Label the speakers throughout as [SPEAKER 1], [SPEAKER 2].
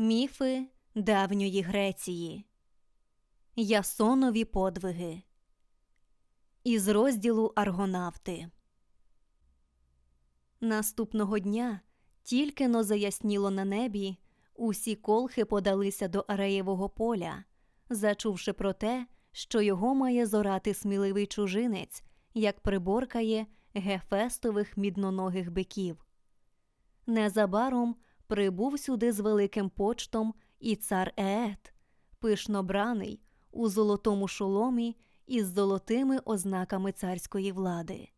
[SPEAKER 1] Міфи давньої Греції. Ясонові подвиги. Із розділу Аргонавти. Наступного дня тільки но заясніло на небі, усі колхи подалися до Ареєвого поля, зачувши про те, що його має зорати сміливий чужинець, як приборкає гефестових мідноногих биків. Незабаром прибув сюди з великим почтом і цар Еет, пишнобраний, у золотому шоломі із золотими ознаками царської влади.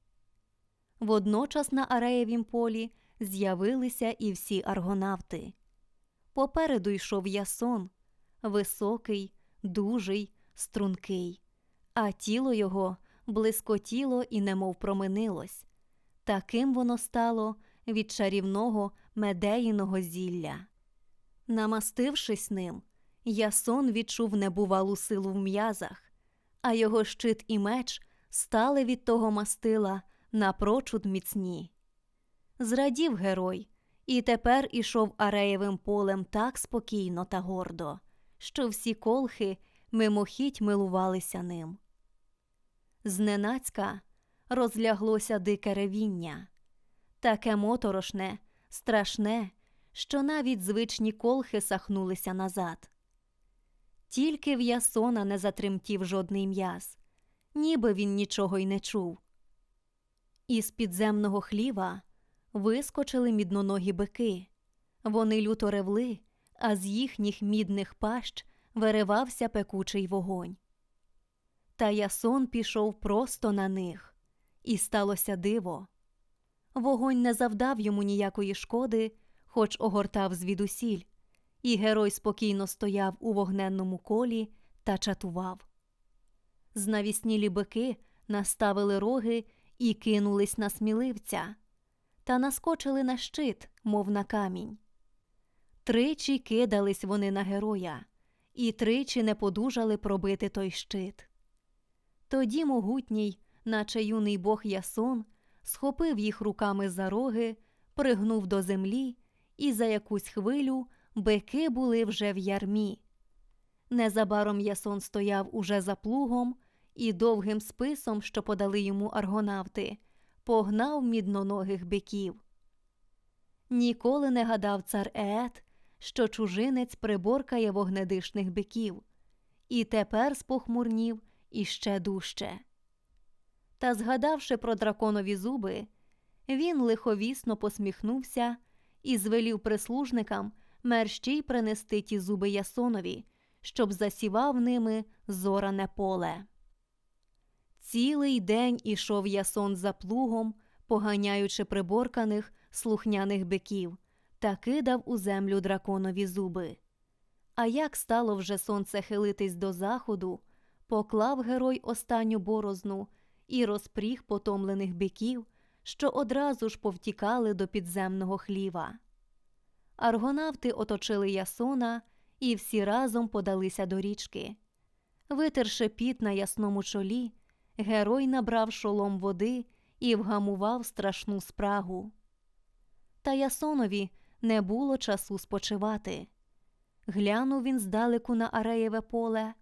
[SPEAKER 1] Водночас на Ареєвім полі з'явилися і всі аргонавти. Попереду йшов ясон, високий, дужий, стрункий, а тіло його блискотіло і немов променилось. Таким воно стало від чарівного медеїного зілля. Намастившись ним, Ясон відчув небувалу силу в м'язах, а його щит і меч стали від того мастила напрочуд міцні. Зрадів герой, і тепер ішов ареєвим полем так спокійно та гордо, що всі колхи мимохідь милувалися ним. Зненацька розляглося дике ревіння, таке моторошне, страшне, що навіть звичні колхи сахнулися назад. Тільки в Ясона не затремтів жодний м'яз, ніби він нічого й не чув. Із підземного хліва вискочили мідноногі бики. Вони люто ревли, а з їхніх мідних пащ виривався пекучий вогонь. Та Ясон пішов просто на них, і сталося диво. Вогонь не завдав йому ніякої шкоди, хоч огортав звідусіль, і герой спокійно стояв у вогненному колі та чатував. Знавіснілі бики наставили роги і кинулись на сміливця, та наскочили на щит, мов на камінь. Тричі кидались вони на героя, і тричі не подужали пробити той щит. Тоді могутній, наче юний бог Ясон, схопив їх руками за роги, пригнув до землі, і за якусь хвилю бики були вже в ярмі. Незабаром Ясон стояв уже за плугом і довгим списом, що подали йому аргонавти, погнав мідноногих биків. Ніколи не гадав цар Еет, що чужинець приборкає вогнедишних биків, і тепер спохмурнів іще дужче. Та, згадавши про драконові зуби, він лиховісно посміхнувся і звелів прислужникам мерщій принести ті зуби Ясонові, щоб засівав ними зоране поле. Цілий день ішов Ясон за плугом, поганяючи приборканих слухняних биків, та кидав у землю драконові зуби. А як стало вже сонце хилитись до заходу, поклав герой останню борозну і розпріг потомлених биків, що одразу ж повтікали до підземного хліва. Аргонавти оточили Ясона і всі разом подалися до річки. Витерши піт на ясному чолі, герой набрав шолом води і вгамував страшну спрагу. Та Ясонові не було часу спочивати. Глянув він здалеку на Ареєве поле,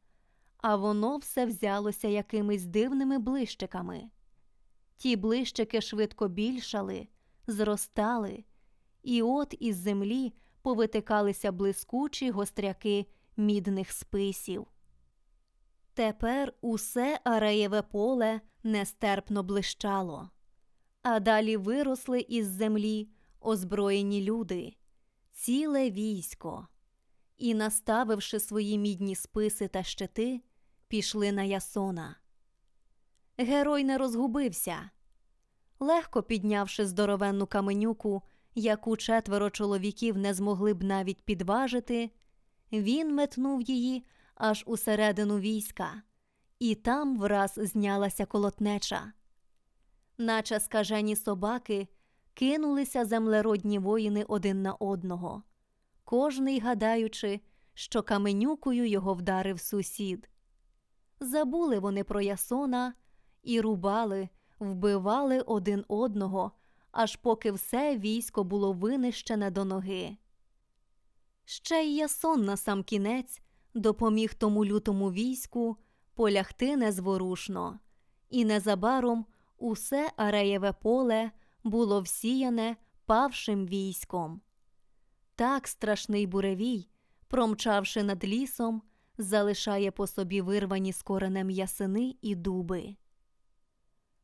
[SPEAKER 1] а воно все взялося якимись дивними блищиками. Ті блищики швидко більшали, зростали, і от із землі повитикалися блискучі гостряки мідних списів. Тепер усе ареєве поле нестерпно блищало, а далі виросли із землі озброєні люди, ціле військо, і, наставивши свої мідні списи та щити, пішли на Ясона. Герой не розгубився. Легко піднявши здоровенну каменюку, яку четверо чоловіків не змогли б навіть підважити, він метнув її аж усередину війська, і там враз знялася колотнеча. Наче скажені собаки кинулися землеродні воїни один на одного, кожний гадаючи, що каменюкою його вдарив сусід. Забули вони про Ясона і рубали, вбивали один одного, аж поки все військо було винищене до ноги. Ще й Ясон на сам кінець допоміг тому лютому війську полягти незворушно, і незабаром усе Ареєве поле було всіяне павшим військом. Так страшний буревій, промчавши над лісом, залишає по собі вирвані з коренем ясени і дуби.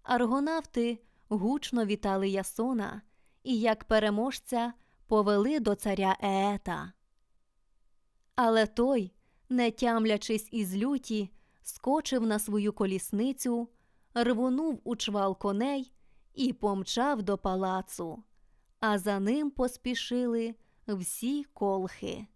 [SPEAKER 1] Аргонавти гучно вітали Ясона і, як переможця, повели до царя Еета. Але той, не тямлячись із люті, скочив на свою колісницю, рвонув у чвал коней і помчав до палацу, а за ним поспішили всі колхи.